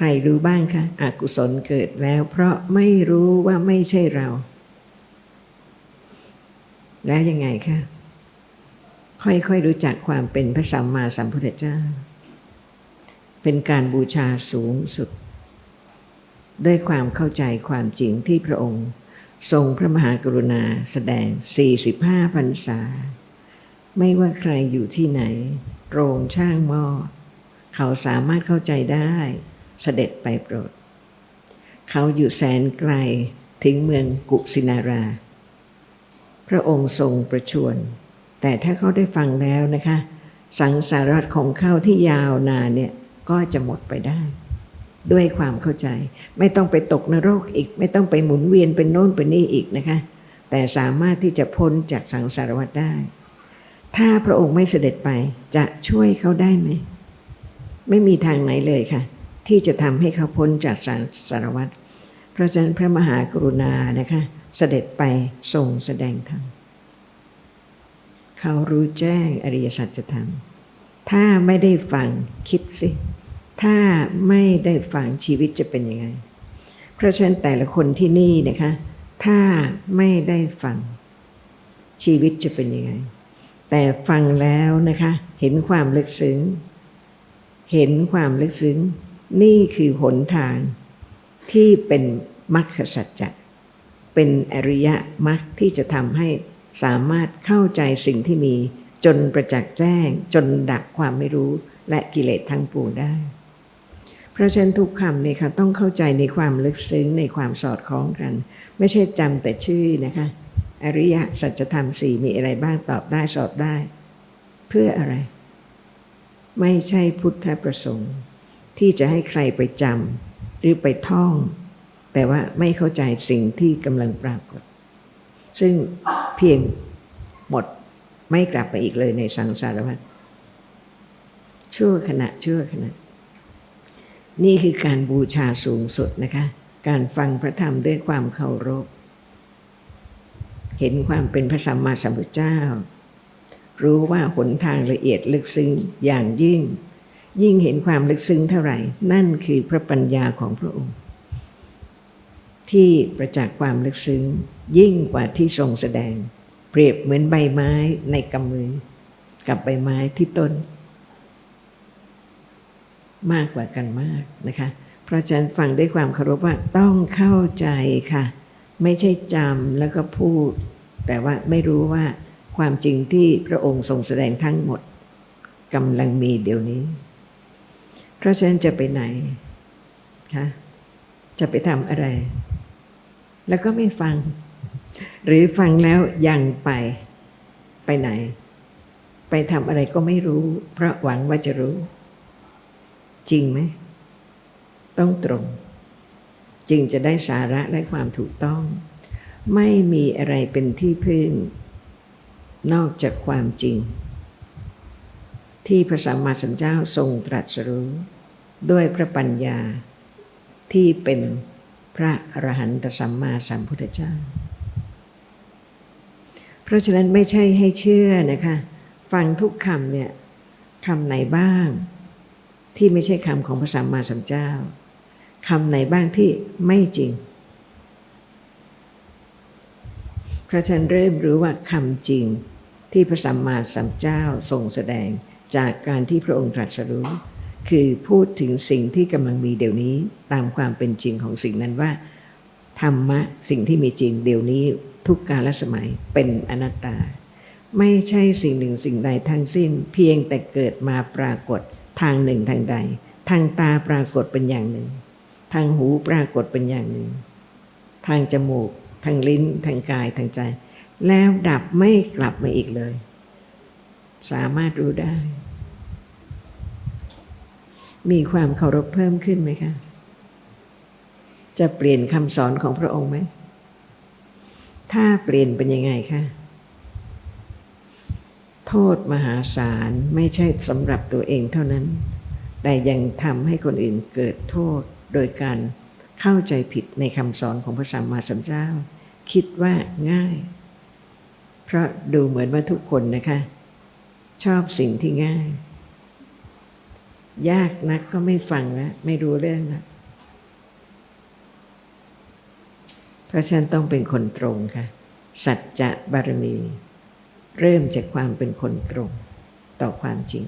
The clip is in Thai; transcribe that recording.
ใครรู้บ้างคะอกุศลเกิดแล้วเพราะไม่รู้ว่าไม่ใช่เรา แล้วยังไงคะค่อยๆรู้จักความเป็นพระสัมมาสัมพุทธเจ้า เป็นการบูชาสูงสุด ด้วยความเข้าใจความจริงที่พระองค์ ทรงพระมหากรุณาแสดง 45พรรษา ไม่ว่าใครอยู่ที่ไหน โรงช่างหม้อ เขาสามารถเข้าใจได้ เสด็จไปโปรด เขาอยู่แสนไกลถึงเมืองกุสินารา พระองค์ทรงประชวรแต่ถ้าเขาได้ฟังแล้วนะคะ สังสารวัฏของเขาที่ยาวนานเนี่ยก็จะหมดไปได้ ด้วยความเข้าใจ ไม่ต้องไปตกนรกอีก ไม่ต้องไปหมุนเวียนเป็นโน่นเป็นนี่อีกนะคะ แต่สามารถที่จะพ้นจากสังสารวัฏได้ ถ้าพระองค์ไม่เสด็จไปจะช่วยเขาได้ไหม ไม่มีทางไหนเลยค่ะ ที่จะทำให้เขาพ้นจากสังสารวัฏเพราะฉะนั้นพระมหากรุณานะคะเสด็จไปทรงแสดงธรรมเขารู้แจ้งอริยสัจธรรม ถ้าไม่ได้ฟังคิดสิ ถ้าไม่ได้ฟังชีวิตจะเป็นยังไง เพราะฉะนั้นแต่ละคนที่นี่นะคะ ถ้าไม่ได้ฟังชีวิตจะเป็นยังไง แต่ฟังแล้วนะคะ เห็นความลึกซึ้ง เห็นความลึกซึ้ง นี่คือหนทางที่เป็นมรรคสัจจะเป็นอริยมรรคที่จะทำให้สามารถเข้าใจสิ่งที่มี จนประจักษ์แจ้ง จนดับความไม่รู้และกิเลสทั้งปวงได้ เพราะฉะนั้นทุกคำเนี่ยค่ะต้องเข้าใจในความลึกซึ้งในความสอดคล้องกัน ไม่ใช่จำแต่ชื่อนะคะ อริยสัจธรรมสี่มีอะไรบ้างตอบได้สอบได้ เพื่ออะไร ไม่ใช่พุทธประสงค์ ที่จะให้ใครไปจำหรือไปท่อง แต่ว่าไม่เข้าใจสิ่งที่กำลังปรากฏ ซึ่งเพียงหมดไม่กลับไปอีกเลยในสังสารวัฏชั่วขณะชั่วขณะ นี่คือการบูชาสูงสุดนะคะ การฟังพระธรรมด้วยความเคารพ เห็นความเป็นพระสัมมาสัมพุทธเจ้า รู้ว่าหนทางละเอียดลึกซึ้งอย่างยิ่ง ยิ่งเห็นความลึกซึ้งเท่าไหร่ นั่นคือพระปัญญาของพระองค์ ที่ประจักษ์ความลึกซึ้ง ยิ่งกว่าที่ทรงแสดง เปรียบเหมือนใบไม้ในกำมือ กับใบไม้ที่ต้น มากกว่ากันมากนะคะ เพราะฉะนั้นฟังด้วยความเคารพว่าต้องเข้าใจค่ะ ไม่ใช่จำแล้วก็พูด แต่ว่าไม่รู้ว่าความจริงที่พระองค์ทรงแสดงทั้งหมดกำลังมีเดี๋ยวนี้ เพราะฉะนั้นจะไปไหนคะจะไปทำอะไร แล้วก็ไม่ฟัง หรือฟังแล้วยังไปไปไหน ไปทำอะไรก็ไม่รู้ เพราะหวังว่าจะรู้ จริงไหม ต้องตรง จึงจะได้สาระและความถูกต้อง ไม่มีอะไรเป็นที่พึ่ง นอกจากความจริง ที่พระสัมมาสัมพุทธเจ้าทรงตรัสรู้ ด้วยพระปัญญาที่เป็นพระอรหันตสัมมาสัมพุทธเจ้า เพราะฉะนั้นไม่ใช่ให้เชื่อนะคะ ฟังทุกคำเนี่ยคำไหนบ้าง ที่ไม่ใช่คำของพระสัมมาสัมพุทธเจ้าคำไหนบ้างที่ไม่จริงพระฉันเริ่มรู้ว่าคำจริงที่พระสัมมาสัมพุทธเจ้าทรงแสดง จากการที่พระองค์ตรัสรู้ คือพูดถึงสิ่งที่กำลังมีเดี๋ยวนี้ตามความเป็นจริงของสิ่งนั้นว่า ธรรมะสิ่งที่มีจริงเดี๋ยวนี้ทุกกาลสมัยเป็นอนัตตา ไม่ใช่สิ่งหนึ่งสิ่งใดทั้งสิ้น เพียงแต่เกิดมาปรากฏทางหนึ่งทางใด ทางตาปรากฏเป็นอย่างหนึ่ง ทางหูปรากฏเป็นอย่างหนึ่ง ทางจมูก ทางลิ้น ทางกายทางใจ แล้วดับไม่กลับมาอีกเลย สามารถรู้ได้ มีความเคารพเพิ่มขึ้นไหมคะ จะเปลี่ยนคำสอนของพระองค์ไหม ถ้าเปลี่ยนเป็นยังไงคะโทษมหาศาลไม่ใช่สำหรับตัวเองเท่านั้น แต่ยังทำให้คนอื่นเกิดโทษโดยการเข้าใจผิดในคำสอนของพระสัมมาสัมพุทธเจ้า คิดว่าง่าย เพราะดูเหมือนว่าทุกคนนะคะ ชอบสิ่งที่ง่าย ยากนักก็ไม่ฟังนะไม่รู้เรื่องนะเพราะฉะนันต้องเป็นคนตรงค่ะ สัจจะบารมี เริ่มจากความเป็นคนตรงต่อความจริง